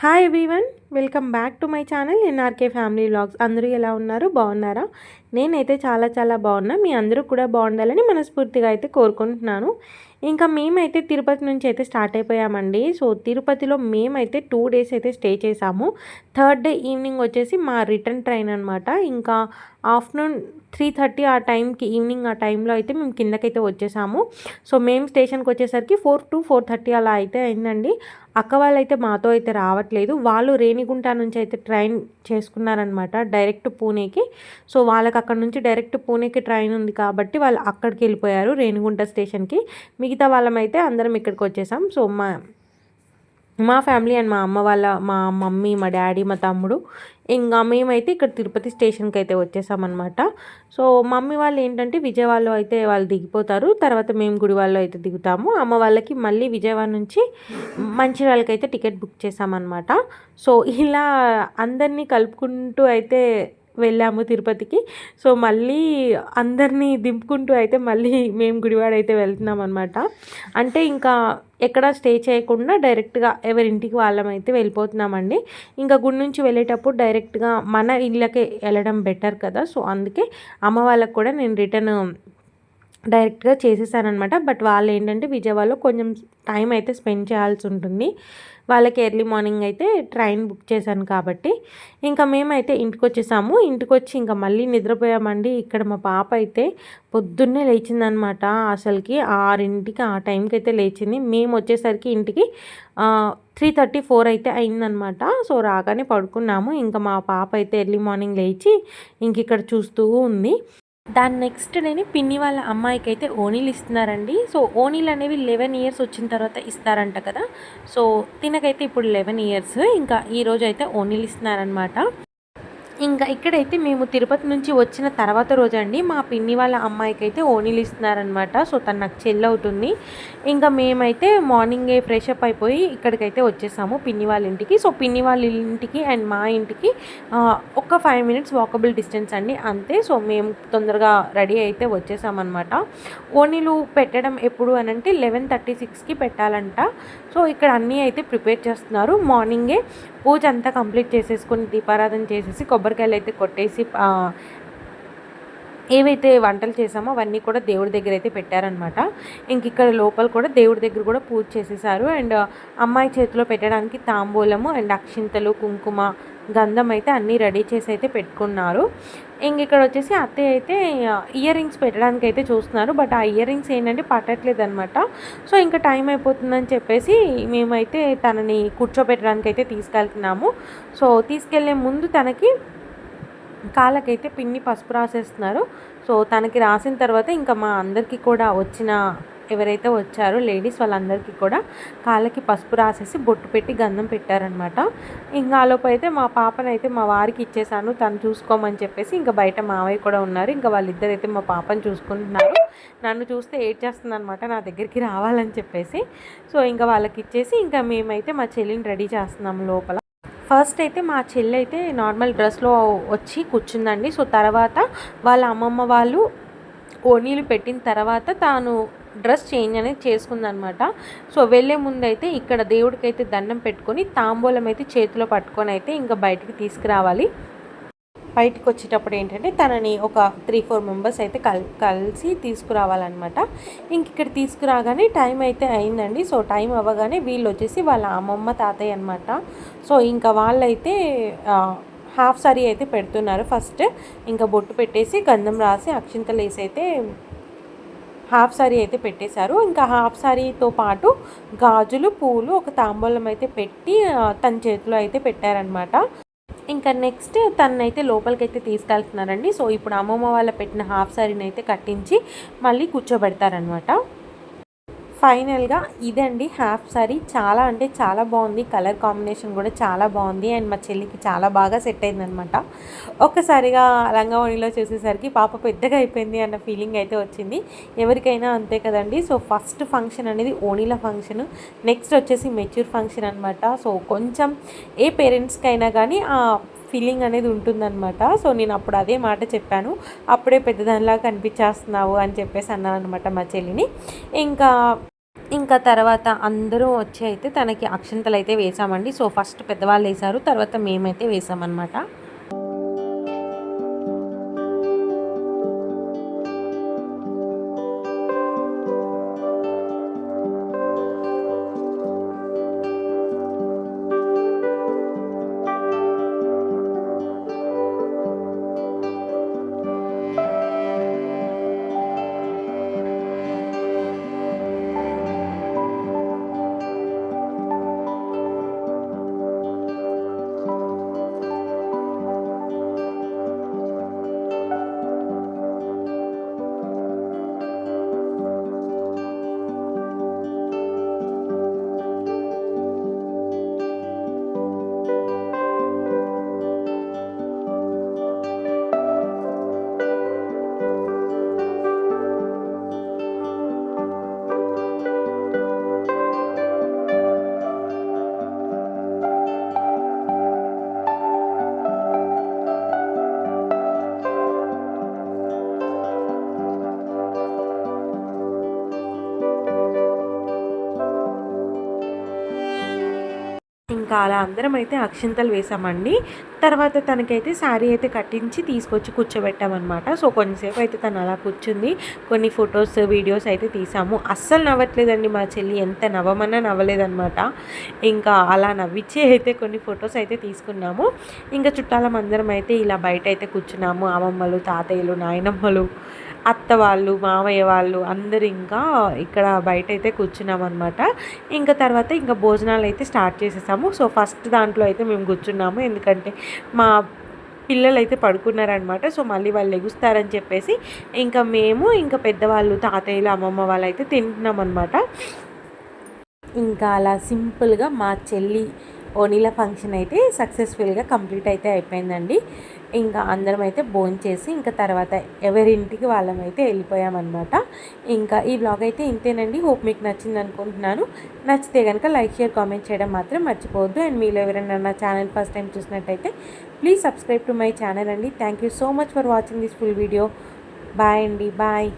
Hi everyone, welcome back to my channel NRK family vlogs. అందరూ ఎలా ఉన్నారు? బాగున్నారా? నేనైతే చాలా చాలా బాగున్నా. మీ అందరూ కూడా బాగుండాలని మనస్ఫూర్తిగా అయితే కోరుకుంటున్నాను. ఇంకా మేమైతే తిరుపతి నుంచి అయితే స్టార్ట్ అయిపోయామండి. సో తిరుపతిలో మేమైతే టూ డేస్ అయితే స్టే చేసాము థర్డ్ డే ఈవినింగ్ వచ్చేసి మా రిటర్న్ ట్రైన్ అనమాట ఇంకా ఆఫ్టర్నూన్ త్రీ థర్టీ ఆ టైంకి ఈవినింగ్ ఆ టైంలో అయితే మేము కిందకైతే వచ్చేసాము. సో మేము స్టేషన్కి వచ్చేసరికి ఫోర్ టు ఫోర్ థర్టీ అలా అయితే అయిందండి. అక్క వాళ్ళు అయితే మాతో అయితే రావట్లేదు. వాళ్ళు రేణిగుంట నుంచి అయితే ట్రైన్ చేసుకున్నారనమాట డైరెక్ట్ పూణేకి. సో వాళ్ళకి అక్కడ నుంచి డైరెక్ట్ పూణేకి ట్రైన్ ఉంది కాబట్టి వాళ్ళు అక్కడికి వెళ్ళిపోయారు రేణిగుంట స్టేషన్కి. మిగతా వాళ్ళమైతే అందరం ఇక్కడికి వచ్చేసాం సో మా మా ఫ్యామిలీ అండ్ మా అమ్మ వాళ్ళ మా మమ్మీ మా డాడీ మా తమ్ముడు ఇంకా మేమైతే ఇక్కడ తిరుపతి స్టేషన్కి అయితే వచ్చేసామన్నమాట. సో మమ్మీ వాళ్ళు ఏంటంటే విజయవాడలో అయితే వాళ్ళు దిగిపోతారు. తర్వాత మేము గుడివాడలో అయితే దిగుతాము. అమ్మ వాళ్ళకి మళ్ళీ విజయవాడ నుంచి మంచిర్యాలకి అయితే టికెట్ బుక్ చేసామన్నమాట. సో ఇలా అందరినీ కలుపుకుంటూ అయితే వెళ్ళాము తిరుపతికి. సో మళ్ళీ అందరినీ దింపుకుంటూ అయితే మళ్ళీ మేము గుడివాడ అయితే వెళ్తున్నాం అనమాట అంటే ఇంకా ఎక్కడ స్టే చేయకుండా డైరెక్ట్గా ఎవరింటికి వాళ్ళమైతే వెళ్ళిపోతున్నామండి. ఇంకా గుడి నుంచి వెళ్ళేటప్పుడు డైరెక్ట్గా మన ఇళ్ళకి వెళ్ళడం బెటర్ కదా. సో అందుకే అమ్మ వాళ్ళకు కూడా నేను రిటర్న్ డైరెక్ట్గా చేసేసానమాట బట్ వాళ్ళు ఏంటంటే విజయవాడలో కొంచెం టైం అయితే స్పెండ్ చేయాల్సి ఉంటుంది. వాళ్ళకి ఎర్లీ మార్నింగ్ అయితే ట్రైన్ బుక్ చేశాను కాబట్టి. ఇంకా మేమైతే ఇంటికి వచ్చేసాము ఇంటికి వచ్చి ఇంకా మళ్ళీ నిద్రపోయామండి. ఇక్కడ మా పాప అయితే పొద్దున్నే లేచిందనమాట అసలుకి. ఆరింటికి ఆ టైంకి అయితే లేచింది. మేము వచ్చేసరికి ఇంటికి త్రీ థర్టీ ఫోర్ అయితే అయిందనమాట. సో రాగానే పడుకున్నాము. ఇంకా మా పాప అయితే ఎర్లీ మార్నింగ్ లేచి ఇంక ఇక్కడ చూస్తూ ఉంది. దాని నెక్స్ట్ నేను పిన్ని వాళ్ళ అమ్మాయికి అయితే ఓనీలు ఇస్తున్నారండి. సో ఓనీలు అనేవి లెవెన్ ఇయర్స్ వచ్చిన తర్వాత ఇస్తారంట కదా. సో తినకైతే ఇప్పుడు లెవెన్ ఇయర్స్ ఇంకా ఈరోజు అయితే ఓనీలు ఇస్తున్నారనమాట ఇంకా ఇక్కడైతే మేము తిరుపతి నుంచి వచ్చిన తర్వాత రోజు అండి మా పిన్ని వాళ్ళ అమ్మాయికి అయితే ఓనీలు ఇస్తున్నారనమాట సో తను నాకు చెల్లి అవుతుంది. ఇంకా మేమైతే మార్నింగే ఫ్రెష్ అప్ అయిపోయి ఇక్కడికైతే వచ్చేసాము పిన్ని వాళ్ళ ఇంటికి. సో పిన్ని వాళ్ళ ఇంటికి అండ్ మా ఇంటికి ఒక ఫైవ్ మినిట్స్ వాకబుల్ డిస్టెన్స్ అండి. అంతే సో మేము తొందరగా రెడీ అయితే వచ్చేసామన్నమాట. ఓనీలు పెట్టడం ఎప్పుడు అని అంటే లెవెన్ థర్టీ సిక్స్కి పెట్టాలంట. సో ఇక్కడ అన్నీ అయితే ప్రిపేర్ చేస్తున్నారు. మార్నింగే పూజ అంతా కంప్లీట్ చేసేసుకొని దీపారాధన చేసేసి కొబ్బరికాయలు అయితే కొట్టేసి ఏవైతే వంటలు చేసామో అవన్నీ కూడా దేవుడి దగ్గర అయితే పెట్టారనమాట ఇంక ఇక్కడ లోపల కూడా దేవుడి దగ్గర కూడా పూజ చేసేసారు. అండ్ అమ్మాయి చేతిలో పెట్టడానికి తాంబూలము అండ్ అక్షింతలు కుంకుమ గంధం అయితే అన్నీ రెడీ చేసి అయితే పెట్టుకున్నారు. ఇంక ఇక్కడ వచ్చేసి అత్తయ్య అయితే ఇయర్ రింగ్స్ పెట్టడానికి అయితే చూస్తున్నారు. బట్ ఆ ఇయర్ రింగ్స్ ఏంటంటే పట్టట్లేదు అనమాట సో ఇంకా టైం అయిపోతుందని చెప్పేసి మేమైతే తనని కూర్చోబెట్టడానికి అయితే తీసుకెళ్తున్నాము. సో తీసుకెళ్ళే ముందు తనకి కాళ్ళకైతే పిన్ని పసుపు రాసేస్తున్నారు. సో తనకి రాసిన తర్వాత ఇంకా మా అందరికీ కూడా వచ్చిన ఎవరైతే వచ్చారో లేడీస్ వాళ్ళందరికీ కూడా కాళ్ళకి పసుపు రాసేసి బొట్టు పెట్టి గంధం పెట్టారనమాట ఇంకా ఆలోపు అయితే మా పాపనైతే మా వారికి ఇచ్చేసాను తను చూసుకోమని చెప్పేసి ఇంకా బయట మావయ్య కూడా ఉన్నారు. ఇంకా వాళ్ళిద్దరైతే మా పాపను చూసుకుంటున్నారు. నన్ను చూస్తే ఏడ్ అనమాట నా దగ్గరికి రావాలని చెప్పేసి. సో ఇంకా వాళ్ళకి ఇచ్చేసి ఇంకా మేమైతే మా చెల్లిని రెడీ చేస్తున్నాం లోపల. ఫస్ట్ అయితే మా చెల్లి అయితే నార్మల్ డ్రెస్లో వచ్చి కూర్చుందండి. సో తర్వాత వాళ్ళ అమ్మమ్మ వాళ్ళు ఓనీలు పెట్టిన తర్వాత తాను డ్రెస్ చేంజ్ అనేది చేసుకుందనమాట సో వెళ్ళే ముందు అయితే ఇక్కడ దేవుడికైతే దండం పెట్టుకొని తాంబూలం అయితే చేతిలో పట్టుకొని అయితే ఇంకా బయటికి తీసుకురావాలి. బయటకు వచ్చేటప్పుడు ఏంటంటే తనని ఒక త్రీ ఫోర్ మెంబర్స్ అయితే కల్ కలిసి తీసుకురావాలన్నమాట. ఇంక ఇక్కడ తీసుకురాగానే టైం అయితే అయిందండి. సో టైం అవ్వగానే వీళ్ళు వచ్చేసి వాళ్ళ అమ్మమ్మ తాతయ్య అనమాట సో ఇంకా వాళ్ళైతే హాఫ్ సారీ అయితే పెడుతున్నారు ఫస్ట్ ఇంకా బొట్టు పెట్టేసి గంధం రాసి అక్షింతలు వేసి అయితే హాఫ్ సారీ అయితే పెట్టేశారు. ఇంకా హాఫ్ సారీతో పాటు గాజులు పూలు ఒక తాంబూలం అయితే పెట్టి తన చేతిలో అయితే పెట్టారనమాట ఇంకా నెక్స్ట్ తనైతే లోపలికి అయితే తీసుకెళ్తున్నారండి. సో ఇప్పుడు అమ్మమ్మ వాళ్ళ పెట్టిన హాఫ్ సారీని అయితే కట్టించి మళ్ళీ కూర్చోబెడతారనమాట ఫైనల్గా ఇదండి హాఫ్ సారీ. చాలా అంటే చాలా బాగుంది. కలర్ కాంబినేషన్ కూడా చాలా బాగుంది. అండ్ మా చెల్లికి చాలా బాగా సెట్ అయిందనమాట ఒక్కసారిగా లంగావణిలో చూసేసరికి పాప పెద్దగా అయిపోయింది అన్న ఫీలింగ్ అయితే వచ్చింది. ఎవరికైనా అంతే కదండి. సో ఫస్ట్ ఫంక్షన్ అనేది ఓణిల ఫంక్షన్. నెక్స్ట్ వచ్చేసి మెచ్యూర్ ఫంక్షన్ అనమాట సో కొంచెం ఏ పేరెంట్స్కైనా కానీ ఆ ఫీలింగ్ అనేది ఉంటుందన్నమాట. సో నేను అప్పుడు అదే మాట చెప్పాను. అప్పుడే పెద్దదానిలాగా కనిపించేస్తున్నావు అని చెప్పేసి అన్నాను అనమాట మా చెల్లిని. ఇంకా ఇంకా తర్వాత అందరూ వచ్చి అయితే తనకి అక్షంతలు అయితే వేసామండి. సో ఫస్ట్ పెద్దవాళ్ళు వేశారు తర్వాత మేమైతే వేసామన్నమాట. ఇంకా అలా అందరం అయితే అక్షింతలు వేసామండి. తర్వాత తనకైతే శారీ అయితే కట్టించి తీసుకొచ్చి కూర్చోబెట్టామన్నమాట. సో కొంచెంసేపు అయితే తను అలా కూర్చుంది. కొన్ని ఫొటోస్ వీడియోస్ అయితే తీసాము. అస్సలు నవ్వట్లేదండి మా చెల్లి. ఎంత నవ్వమన్నా నవ్వలేదన్నమాట. ఇంకా అలా నవ్వించే అయితే కొన్ని ఫొటోస్ అయితే తీసుకున్నాము. ఇంకా చుట్టాలం అందరం అయితే ఇలా బయట అయితే కూర్చున్నాము. అమ్మమ్మలు తాతయ్యలు నాయనమ్మలు అత్త వాళ్ళు మామయ్య వాళ్ళు అందరు ఇంకా ఇక్కడ బయట అయితే కూర్చున్నాం అనమాట ఇంకా తర్వాత ఇంకా భోజనాలు అయితే స్టార్ట్ చేసేసాము. సో ఫస్ట్ దాంట్లో అయితే మేము కూర్చున్నాము. ఎందుకంటే మా పిల్లలు అయితే పడుకున్నారనమాట సో మళ్ళీ వాళ్ళు ఎగుస్తారని చెప్పేసి ఇంకా మేము ఇంకా పెద్దవాళ్ళు తాతయ్యలు అమ్మమ్మ వాళ్ళు అయితే తింటున్నాం అనమాట ఇంకా అలా సింపుల్గా మా చెల్లి ఓనీల ఫంక్షన్ అయితే సక్సెస్ఫుల్గా కంప్లీట్ అయితే అయిపోయిందండి. ఇంకా అందరం అయితే భోజనం చేసి ఇంకా తర్వాత ఎవరింటికి వాళ్ళమైతే వెళ్ళిపోయామన్నమాట. ఇంకా ఈ బ్లాగ్ అయితే ఇంతేనండి. హోప్ మీకు నచ్చింది అనుకుంటున్నాను నచ్చితే కనుక లైక్ షేర్ కామెంట్ చేయడం మాత్రం మర్చిపోవద్దు. అండ్ మీలో ఎవరైనా నా ఛానల్ ఫస్ట్ టైం చూసినట్టయితే please subscribe to my channel అండి. Thank you so much for watching this full video bye అండి. బాయ్